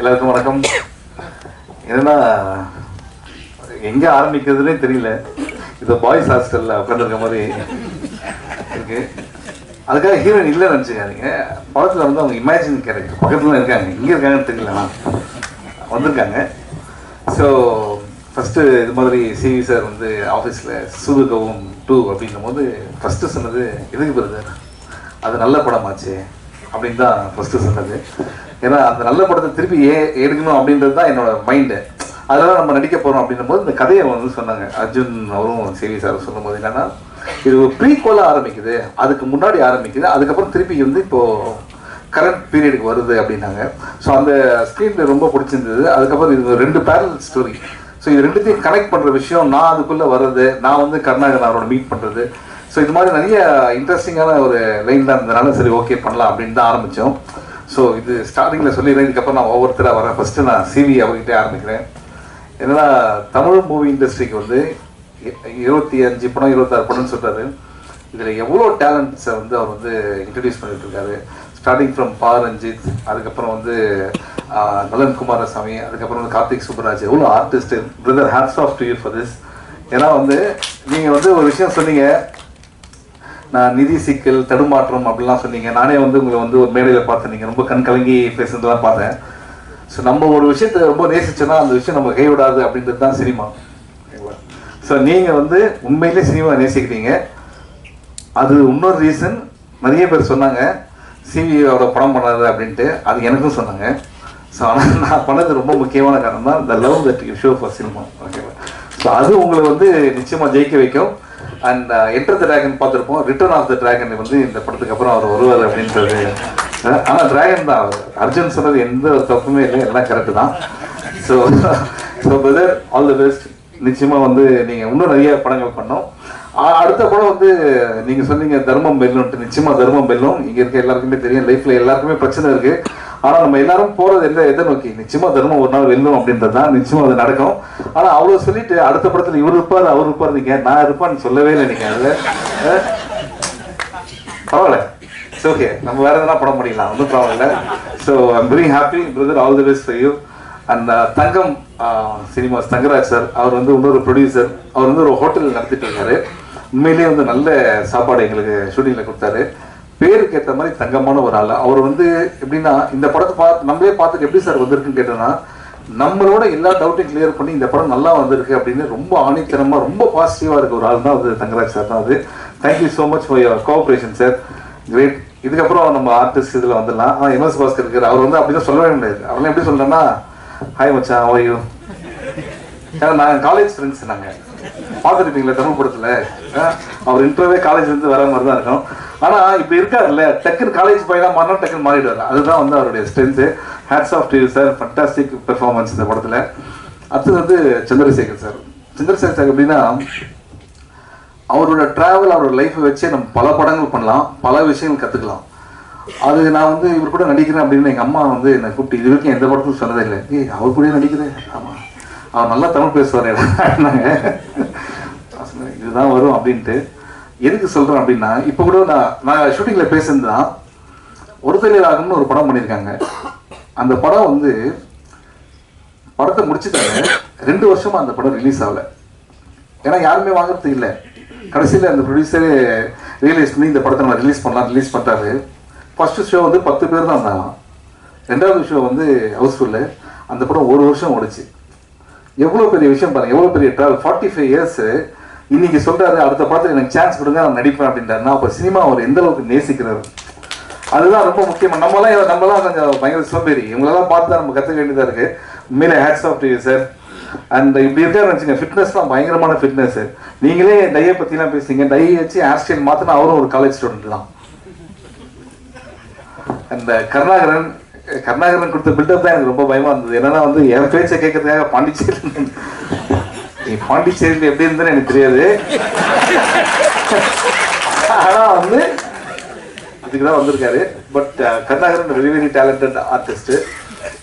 எல்லாருக்கும் வணக்கம். என்னன்னா எங்க ஆரம்பிக்கிறதுனே தெரியல. இது பாய்ஸ் ஹாஸ்டல்ல உட்காந்துருக்க மாதிரி இருக்கு. அதுக்காக ஹீரோயின் இல்லை நினச்சிக்காதீங்க. படத்தில் வந்து அவங்க இமேஜின் கேரக்டர் பக்கத்தில் இருக்காங்க. இங்கே இருக்காங்கன்னு தெரியல ஆனா. வந்திருக்காங்க. ஸோ ஃபஸ்ட்டு இது மாதிரி சிவி சார் வந்து ஆஃபீஸில் சூதுகவும் டூ அப்படின்னும் போது ஃபஸ்ட்டு சொன்னது எதுக்கு பிரதர் அது நல்ல படமாச்சு. அப்படின்னு தான் ஃபஸ்ட்டு சொன்னது. ஏன்னா அந்த நல்ல படத்தை திருப்பி ஏ எடுக்கணும் அப்படின்றது தான் என்னோட மைண்டு அதெல்லாம் நம்ம நடிக்க போகிறோம் அப்படின்னும் போது இந்த கதையை வந்து சொன்னாங்க. அர்ஜுன் அவரும் சேவி சார் சொல்லும் போது என்னன்னா இது ஒரு ப்ரீகோலாக ஆரம்பிக்குது. அதுக்கு முன்னாடி ஆரம்பிக்குது. அதுக்கப்புறம் திருப்பி வந்து இப்போது கரண்ட் பீரியடுக்கு வருது அப்படின்னாங்க. ஸோ அந்த ஸ்க்ரீனில் ரொம்ப பிடிச்சிருந்தது. அதுக்கப்புறம் இது ரெண்டு பேரல் ஸ்டோரி ஸோ இது ரெண்டுத்தையும் கனெக்ட் பண்ணுற விஷயம். நான் அதுக்குள்ளே வர்றது நான் வந்து கருணாகரன் அவரோட மீட் பண்ணுறது ஸோ இது மாதிரி நிறைய இன்ட்ரெஸ்டிங்கான ஒரு லைன் தான் இருந்ததுனால சரி ஓகே பண்ணலாம் அப்படின்னு தான் ஆரம்பித்தோம் ஸோ இது ஸ்டார்டிங்கில் சொல்லிடுறேன் இதுக்கப்புறம் நான் ஒவ்வொருத்தராக வரேன். ஃபஸ்ட்டு நான் சிவி அவர்கிட்ட ஆரம்பிக்கிறேன். என்னன்னா தமிழ் மூவி இண்டஸ்ட்ரிக்கு வந்து இருபத்தி அஞ்சு படம் இருபத்தாறு படம்னு சொல்கிறாரு இதில் எவ்வளோ டேலண்ட்ஸை வந்து அவர் வந்து இன்ட்ரடியூஸ் பண்ணிட்டு இருக்காரு ஸ்டார்டிங் ஃப்ரம் பா ரஞ்சித் அதுக்கப்புறம் வந்து நலன் குமாரசாமி அதுக்கப்புறம் வந்து கார்த்திக் சுப்பராஜ் எவ்வளோ artist brother hats off to you for this ஏன்னா வந்து நீங்கள் வந்து ஒரு விஷயம் சொன்னீங்க நான் நிதி சிக்கல் தடுமாற்றம் அப்படிலாம் சொன்னீங்க. நானே வந்து உங்களை வந்து ஒரு மேடையில் பார்த்தேன். நீங்கள் ரொம்ப கண் கலங்கி பேசுனதெல்லாம் பார்த்தேன். ஸோ நம்ம ஒரு விஷயத்தை ரொம்ப நேசிச்சோன்னா அந்த விஷயம் நம்ம கைவிடாது அப்படின்றது தான் சினிமா. ஸோ நீங்கள் வந்து உண்மையிலே சினிமா நேசிக்கிறீங்க. அது இன்னொரு ரீசன் நிறைய பேர் சொன்னாங்க சிவியோட படம் பண்ணாது அப்படின்ட்டு. அது எனக்கும் சொன்னாங்க. ஸோ ஆனால் நான் பண்ணது ரொம்ப முக்கியமான காரணம் தான் the love that you show for cinema ஓகேவா ஸோ அது உங்களை வந்து நிச்சயமாக ஜெயிக்க வைக்கும். அண்ட் என்டர் த டிராகன் பார்த்துருப்போம். ரிட்டர்ன் ஆஃப் த டிராகன் வந்து இந்த படத்துக்கு அப்புறம் அவர் வருவார் அப்படின்றது அஹ், ஆனா டிராகன் தான் அவர். அர்ஜுன் சொன்னது எந்த ஒரு தப்புமே இல்லை. எல்லாம் கரெக்டு தான். So so brother all the best நிச்சயமா வந்து நீங்க இன்னும் நிறைய படங்கள் பண்ணோம். அடுத்த படம் வந்து நீங்க சொன்னீங்க தர்மம் பெல்லுன்ட்டு. நிச்சயமா தர்மம் பெல்லும். இங்க இருக்க எல்லாருக்குமே தெரியும். லைஃப்ல எல்லாருக்குமே பிரச்சனை இருக்கு. ஆனா நம்ம எல்லாரும் போறது எந்த எதை நோக்கி? நிச்சயமா தர்மம் ஒரு நாள் வெல்லும் அப்படின்றது தான் நிச்சயமா அது நடக்கும். ஆனா அவ்வளவு சொல்லிட்டு அடுத்த படத்துல இவர் இருப்பார் அவர் இருப்பார் நீங்க நான் இருப்பான்னு சொல்லவே இல்லை நீங்க அதுல. பரவாயில்ல. இட்ஸ் ஓகே நம்ம வேற எதனா படம் பண்ணிக்கலாம் ஒன்றும் ப்ராப்ளம் இல்லை. So I'm very happy brother all the best for you and Thangam cinemas Thangaraj sir அவர் வந்து இன்னொரு ப்ரொடியூசர் அவர் வந்து ஒரு ஹோட்டல் நடத்திட்டு இருக்காரு. உண்மையிலேயே வந்து நல்ல சாப்பாடு எங்களுக்கு ஷூட்டிங்கில் கொடுத்தாரு. பேருக்கு ஏற்ற மாதிரி தங்கமான ஒரு ஆள் அவர் வந்து எப்படின்னா இந்த படத்தை பார்த்து நம்மளே பார்த்துட்டு எப்படி சார் வந்திருக்குன்னு கேட்டோன்னா நம்மளோட எல்லா டவுட்டையும் கிளியர் பண்ணி இந்த படம் நல்லா வந்திருக்கு அப்படின்னு ரொம்ப ஆணித்தனமா ரொம்ப பாசிட்டிவா இருக்க ஒரு ஆள் தான் அது தங்கராஜ் சார் தான் அது. Thank you so much for your cooperation sir great இதுக்கப்புறம் நம்ம ஆர்டிஸ்ட் இதில் வந்துடலாம். ஆனால் எம்எஸ் பாஸ்கர் இருக்கார். அவர் வந்து அப்படிதான் சொல்லவே முடியாது. அவரெல்லாம் எப்படி சொல்றேன்னா ஹாய் மச்சான் ஓய்யோ ஏன்னா நாங்கள் காலேஜ் ஃப்ரெண்ட்ஸ் நாங்கள் பார்த்துருப்பீங்களா தமிழ் படத்தில்? அவர் இன்டர்வே காலேஜ்லேருந்து வர மாதிரி தான் இருக்கும். ஆனால் இப்போ இருக்காருல்ல டக்குன்னு காலேஜ் பையனாக மாறினா டக்குன்னு மாறிடுவார். அதுதான் வந்து அவருடைய strength hats off TV sir fantastic performance இந்த படத்தில். அடுத்தது வந்து சந்திரசேகர் சார் சந்திரசேகர் சார் எப்படின்னா அவரோட ட்ராவல் அவரோட லைஃப்பை வச்சே நம்ம பல படங்கள் பண்ணலாம். பல விஷயங்கள் கற்றுக்கலாம் அது நான் வந்து இவர் கூட நடிக்கிறேன் அப்படின்னு எங்கள் அம்மா வந்து என்னை கூப்பிட்டு இது வரைக்கும் எந்த படத்துக்கும் சொன்னதே இல்லை. ஏய் அவர் கூட நடிக்கிறேன் ஆமாம் அவர் நல்லா தமிழ் பேசுவார் நாங்க இதுதான் வரும் அப்படின்ட்டு. எதுக்கு சொல்கிறேன் அப்படின்னா இப்போ கூட நான் நான் ஷூட்டிங்கில் பேசுனது ஒரு தலைவராகம்னு ஒரு படம் பண்ணியிருக்காங்க. அந்த படம் வந்து படத்தை முடிச்சுட்டாங்க. ரெண்டு வருஷமா அந்த படம் ரிலீஸ் ஆகல. ஏன்னா யாருமே வாங்குறது இல்லை. கடைசியில் அந்த ப்ரொடியூசரே ரியலைஸ் பண்ணி இந்த படத்தை நம்ம ரிலீஸ் பண்ணலாம் ரிலீஸ் பண்ணுறாரு ஃபர்ஸ்ட் ஷோ வந்து பத்து பேர் தான் இருந்தாங்களாம் ரெண்டாவது ஷோ வந்து ஹவுஸ்ஃபுல்லு அந்த படம் ஒரு வருஷம் ஓடிச்சு. எவ்வளோ பெரிய விஷயம் பாருங்கள் எவ்வளோ பெரிய ட்ராவல் ஃபார்ட்டி ஃபைவ் இயர்ஸு இன்னைக்கு சொல்றாரு அடுத்த படத்தில் எனக்கு சான்ஸ் கொடுங்க நான் நடிப்பேன் அப்படின்றாருன்னா அப்போ சினிமா அவர் எந்த அளவுக்கு நேசிக்கிறாரு? அதுதான் ரொம்ப முக்கியம். நம்மளாம் நம்மளாம் கொஞ்சம் பயங்கர சோம்பேறி இவங்களெல்லாம் பார்த்து தான் நம்ம கற்றுக்க வேண்டியதாக இருக்கு. உண்மையில hats off to sir and இப்படி இருக்காருன்னு வச்சுங்க ஃபிட்னஸ் தான் பயங்கரமான ஃபிட்னஸ் நீங்களே டையை பற்றிலாம் பேசுறீங்க. டை வச்சு ஹேர் ஸ்டைல் மாற்றினா அவரும் ஒரு காலேஜ் ஸ்டூடெண்ட் தான். அந்த uh, கருணாகரன் கருணாகரன் கொடுத்த பில்டப் தான் எனக்கு ரொம்ப பயமா இருந்தது. என்னன்னா வந்து என் பேச்சை கேட்கறதுக்காக பாண்டிச்சேரி நீ பாண்டிச்சேரியில் எப்படி இருந்தேன்னு எனக்கு தெரியாது. ஆனால் வந்து இதுக்கு தான் வந்திருக்காரு but uh, Karunakaran very very talented artist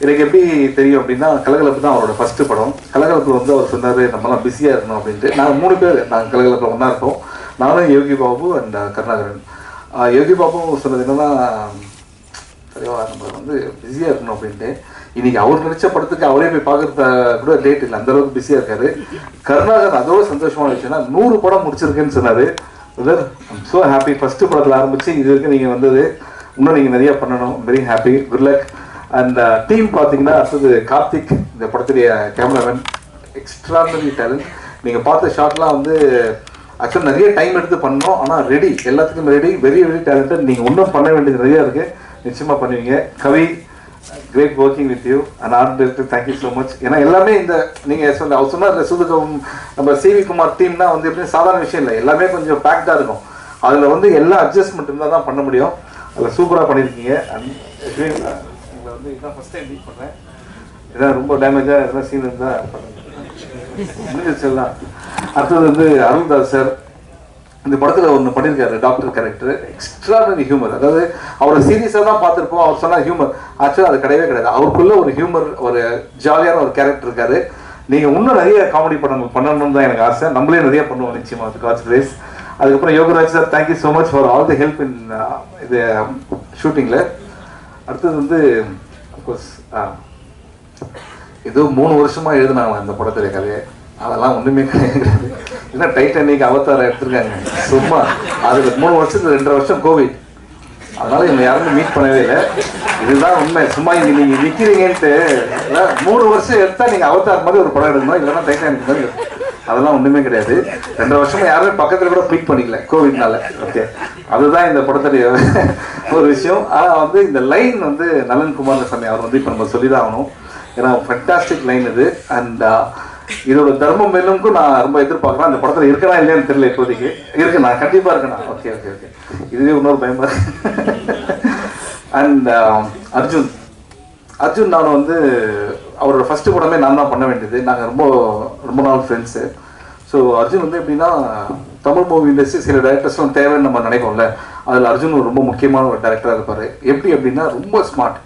எனக்கு எப்படி தெரியும் அப்படின்னா கலகலப்பு தான் அவரோட ஃபர்ஸ்ட் படம். கலகலப்பு வந்து அவர் சொன்னார் நம்மலாம் பிஸியாக இருக்கணும் அப்படின்ட்டு. நாங்கள் மூணு பேர் நாங்கள் கலகலப்பில் ஒன்றா இருப்போம் நானும் யோகி பாபு அண்ட் uh, கருணாகரன். யோகி பாபு சொன்னது என்னன்னா சரிவா நம்ம வந்து பிஸியாக இருக்கணும் அப்படின்ட்டு. இன்னைக்கு அவர் நடிச்ச படத்துக்கு அவரே போய் பார்க்கறத கூட லேட் இல்லை. அந்த அளவுக்கு பிஸியாக இருக்காரு. கருணாகர் அதோட சந்தோஷமான விஷயம்னா நூறு படம் முடிச்சிருக்கேன்னு சொன்னாரு. ஸோ ஹாப்பி ஃபர்ஸ்ட் படத்தில் ஆரம்பிச்சு இது வரைக்கும் நீங்கள் வந்தது. இன்னும் நீங்கள் நிறைய பண்ணணும். Very happy good luck team பார்த்தீங்கன்னா அடுத்தது கார்த்திக் இந்த படத்துடைய கேமராமேன் எக்ஸ்ட்ராடனரி டேலண்ட் நீங்கள் பார்த்த ஷாட்லாம் வந்து ஆக்சுவலாக நிறைய டைம் எடுத்து பண்ணோம். ஆனால் ரெடி எல்லாத்துக்கும் ரெடி வெரி வெரி டேலண்டட் நீங்கள் இன்னும் பண்ண வேண்டியது நிறையா இருக்குது நிச்சயமாக பண்ணுவீங்க. Kavi great working with you and art director thank you so much ஏன்னா எல்லாமே இந்த நீங்கள் சொன்ன அவர் சொன்னார் சுதுகம் நம்ம சிவி குமார் டீம்னா வந்து எப்படி சாதாரண விஷயம் இல்லை. எல்லாமே கொஞ்சம் பேக்டாக இருக்கும். அதில் வந்து எல்லா அட்ஜஸ்ட்மெண்ட் இருந்தால் தான் பண்ண முடியும். அதில் சூப்பராக பண்ணியிருக்கீங்க. அண்ட் உங்களை வந்து இதான் ஃபஸ்ட் டைம் மீட் பண்ணுறேன் இதான் ரொம்ப டேமேஜாக எதாவது சீன் இருந்தால் முடிஞ்சிருச்சுலாம் அடுத்தது வந்து அருள்தாஸ் சார். இந்த படத்தில் ஒன்று பண்ணியிருக்காரு டாக்டர் கேரக்டர் எக்ஸ்ட்ராடனரி ஹியூமர் அதாவது அவரை சீரியஸாக தான் பார்த்துருப்போம். அவர் சொன்னால் ஹியூமர் ஆக்சுவலாக அது கிடையவே கிடையாது. அவருக்குள்ளே ஒரு ஹியூமர் ஒரு ஜாலியான ஒரு கேரக்டர் இருக்காரு. நீங்கள் இன்னும் நிறைய காமெடி படங்கள் பண்ணணும்னு தான் எனக்கு ஆசை. நம்மளே நிறைய பண்ணுவோம் நிச்சயமாக அது காட்சி ரேஸ் அதுக்கப்புறம் Yogaraj sir thank you so much for all the help in இது um, ஷூட்டிங்கில் அடுத்தது வந்து அஃப்கோர்ஸ் um, ஏதோ மூணு வருஷமாக எழுதினாங்க இந்த படத்துல கதையை? அதெல்லாம் ஒன்றுமே கிடையாது. என்ன டைட்டானிக் அவதாரம் எடுத்திருக்காங்க. சும்மா அதுக்கு மூணு வருஷத்துக்கு ரெண்டரை வருஷம் கோவிட் அதனால இவங்க யாருமே மீட் பண்ணவே இல்லை. இதுதான் உண்மை. சும்மா இங்க நீங்க நிக்கிறீங்கன்ட்டு மூணு வருஷம் எடுத்தா நீங்க அவதார் மாதிரி ஒரு படம் எடுக்கணும் இல்லைன்னா டைட்டானிக் மாதிரி அதெல்லாம் ஒண்ணுமே கிடையாது. ரெண்டு வருஷமா யாருமே பக்கத்துல கூட மீட் பண்ணிக்கல கோவிட்னால ஓகே அதுதான் இந்த படத்துடைய ஒரு விஷயம். ஆனா வந்து இந்த லைன் வந்து நலன் குமாரசாமி அவர் வந்து இப்ப நம்ம சொல்லிதான் ஆகணும். ஏன்னா ஃபண்டாஸ்டிக் லைன் இது. அண்ட் uh, இதோட தர்மம் மேலும்க்கும் நான் ரொம்ப எதிர்பார்க்குறேன். அந்த படத்தில் இருக்கனா இல்லையான்னு தெரியல இப்போதைக்கு. இருக்கு நான் கண்டிப்பாக இருக்கேன். ஓகே ஓகே ஓகே இதுவே இன்னொரு பயமா அண்ட் um, அர்ஜுன். அர்ஜுன் நான் வந்து அவரோட ஃபஸ்ட்டு படமே நான் தான் பண்ண வேண்டியது. நாங்கள் ரொம்ப ரொம்ப நாள் ஃப்ரெண்ட்ஸு ஸோ அர்ஜுன் வந்து எப்படின்னா தமிழ் மூவி இண்டஸ்ட்ரி சில டேரக்டர்ஸ்லாம் தேவைன்னு நம்ம நினைப்போம்ல. அதில் அர்ஜுன் ரொம்ப முக்கியமான ஒரு டேரக்டராக இருப்பார். எப்படி அப்படின்னா ரொம்ப ஸ்மார்ட்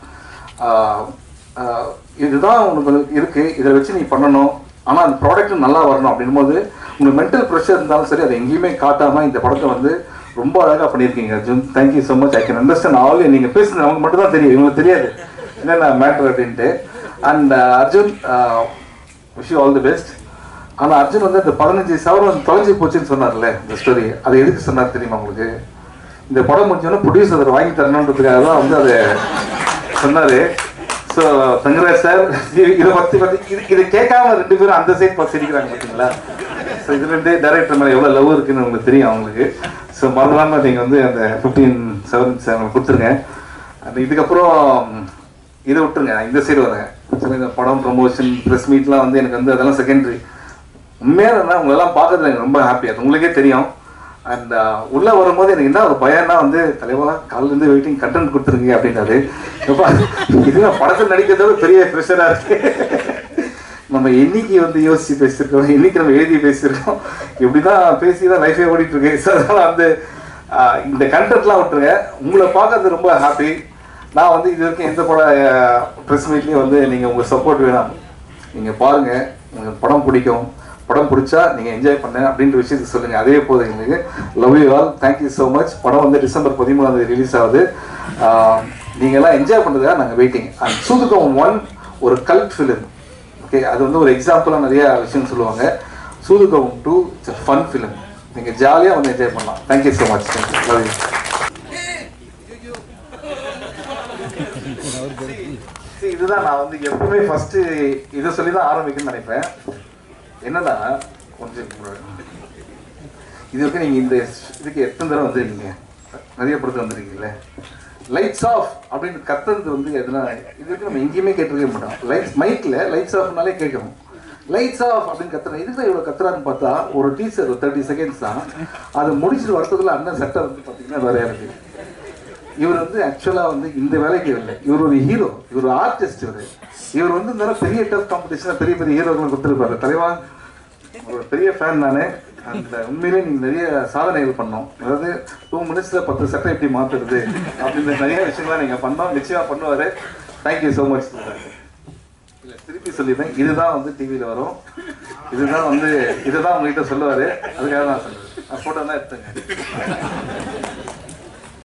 இதுதான் உனக்கு இருக்குது இதை வச்சு நீ பண்ணணும். ஆனால் அந்த ப்ராடக்ட் நல்லா வரணும் அப்படின்னும் போது உங்களுக்கு மென்டல் ப்ரெஷர் இருந்தாலும் சரி அதை எங்கேயுமே காட்டாமல் இந்த படத்தை வந்து ரொம்ப அழகாக பண்ணியிருக்கீங்க Arjun. Thank you so much I can understand all நீங்கள் பேசுனது அவங்க மட்டும் தான் தெரியும் இவங்களுக்கு தெரியாது. என்னென்ன மேட்ரு அப்படின்ட்டு. And uh, Arjun wish all the best ஆனால் அர்ஜுன் வந்து அந்த பதினஞ்சு சவரம் தொலைஞ்சி போச்சுன்னு சொன்னார்ல இந்த ஸ்டோரி அதை எதுக்கு சொன்னார் தெரியுமா உங்களுக்கு? இந்த படம் முடிஞ்சோன்னா ப்ரொடியூசர் அதை வாங்கி தரணுன்றதுக்காக தான் வந்து அதை சொன்னார். ஸோ தங்கராஜ் சார் இதை பற்றி பார்த்து இது இதை கேட்காம ரெண்டு பேரும் அந்த சைட் பார்த்து சிரிக்கிறாங்க பார்த்தீங்களா ஸோ இது ரெண்டு டேரக்டர் மேலே எவ்வளோ லவ் இருக்குன்னு உங்களுக்கு தெரியும் அவங்களுக்கு. ஸோ மறந்துடாமல் நீங்கள் வந்து அந்த ஃபிஃப்டீன் செவன் செவன் கொடுத்துருங்க. அந்த இதுக்கப்புறம் இதை விட்டுருங்க நான் இந்த சைடு வரேன் இந்த படம் ப்ரொமோஷன் ப்ரெஸ் மீட்லாம் வந்து எனக்கு வந்து அதெல்லாம் செகண்டரி உண்மையாக இருந்தால் உங்களெல்லாம் பார்க்கறது எனக்கு ரொம்ப ஹாப்பியாக அது உங்களுக்கே தெரியும். அண்ட் uh, உள்ள வரும்போது எனக்கு என்ன ஒரு பயம்னா வந்து தலைவா காலையில இருந்து வெயிட்டிங் கண்டென்ட் கொடுத்துருக்கீங்க அப்படின்னாரு. இதுதான் இது படத்தில் நடிக்கிறதோட பெரிய ப்ரெஷரா இருக்கு. நம்ம என்னைக்கு வந்து யோசிச்சு பேசியிருக்கோம் என்னைக்கு நம்ம எழுதி பேசியிருக்கோம் இப்படிதான் பேசி தான் லைஃபே ஓடிட்டு இருக்கு. ஸோ அதனால வந்து இந்த கண்டென்ட்லாம் விட்டுருங்க. உங்களை பார்க்கறது ரொம்ப ஹாப்பி நான் வந்து இது வரைக்கும் எந்த பட ப்ரெஸ் மீட்லேயும் வந்து நீங்கள் உங்கள் சப்போர்ட் வேணாம். நீங்கள் பாருங்கள் உங்களுக்கு படம் பிடிக்கும். படம் பிடிச்சா நீங்கள் என்ஜாய் பண்ண அப்படின்ற விஷயத்தை சொல்லுங்க. அதே போதும் எங்களுக்கு love you all thank you so much படம் வந்து டிசம்பர் பதிமூணாம் தேதி ரிலீஸ் ஆகுது. நீங்கள்லாம் என்ஜாய் பண்ணுறதுக்காக நாங்கள் வெயிட்டிங் அண்ட் சூதுகம் ஒன் ஒரு கல்ட் ஃபிலிம் ஓகே அது வந்து ஒரு எக்ஸாம்பிளாக நிறைய விஷயம் சொல்லுவாங்க. சூதுகம் டூ இட்ஸ் ஃபன் ஃபிலிம் நீங்கள் ஜாலியாக வந்து என்ஜாய் பண்ணலாம். Thank you so much thank you love you இதுதான் நான் வந்து எப்பவுமே ஃபர்ஸ்ட் இதை சொல்லி தான் ஆரம்பிக்கணும்னு நினைப்பேன். என்னன்னா கொஞ்சம் இது வரைக்கும் நீங்க இந்த இதுக்கு எத்தனை தடவை வந்துருக்கீங்க? நிறைய படத்துல வந்துருக்கீங்கல்ல? லைட்ஸ் ஆஃப் அப்படின்னு கத்துறது வந்து எதுனா இது வரைக்கும் நம்ம எங்கேயுமே கேட்டிருக்க மாட்டோம். லைட்ஸ் மைக்ல லைட்ஸ் ஆஃப்னாலே கேட்கணும். லைட்ஸ் ஆஃப் அப்படின்னு கத்துறேன் இதுக்கு இவ்வளோ கத்துறான்னு பார்த்தா ஒரு டீசர் தேர்ட்டி செகண்ட்ஸ் தான். அது முடிச்சுட்டு வரதுக்குள்ள அண்ணன் சட்டை வந்து பார்த்தீங்கன்னா வேற இருக்கு இவர் வந்து ஆக்சுவலாக வந்து இந்த வேலைக்கு இல்லை. இவர் ஒரு ஹீரோ இவர் ஒரு ஆர்டிஸ்ட் இவர். இவர் வந்து இந்த பெரிய டஃப் காம்படிஷன் பெரிய பெரிய ஹீரோக்கள் கொடுத்துருப்பாரு. தலைவா ஒரு பெரிய ஃபேன் நானே. அந்த உண்மையிலே நீங்கள் நிறைய சாதனைகள் பண்ணோம். அதாவது டூ மினிட்ஸில் பத்து சட்டை எப்படி மாற்றுறது அப்படின்ற நிறைய விஷயங்கள்லாம் நீங்கள் பண்ணோம். நிச்சயமாக பண்ணுவார். தேங்க்யூ ஸோ மச் இல்லை திருப்பி சொல்லிடுறேன். இதுதான் வந்து டிவியில் வரும். இதுதான் வந்து இதுதான் உங்ககிட்ட சொல்லுவார். அதுக்காக நான் சொல்லுவேன் ஃபோட்டோ தான் எடுத்துங்க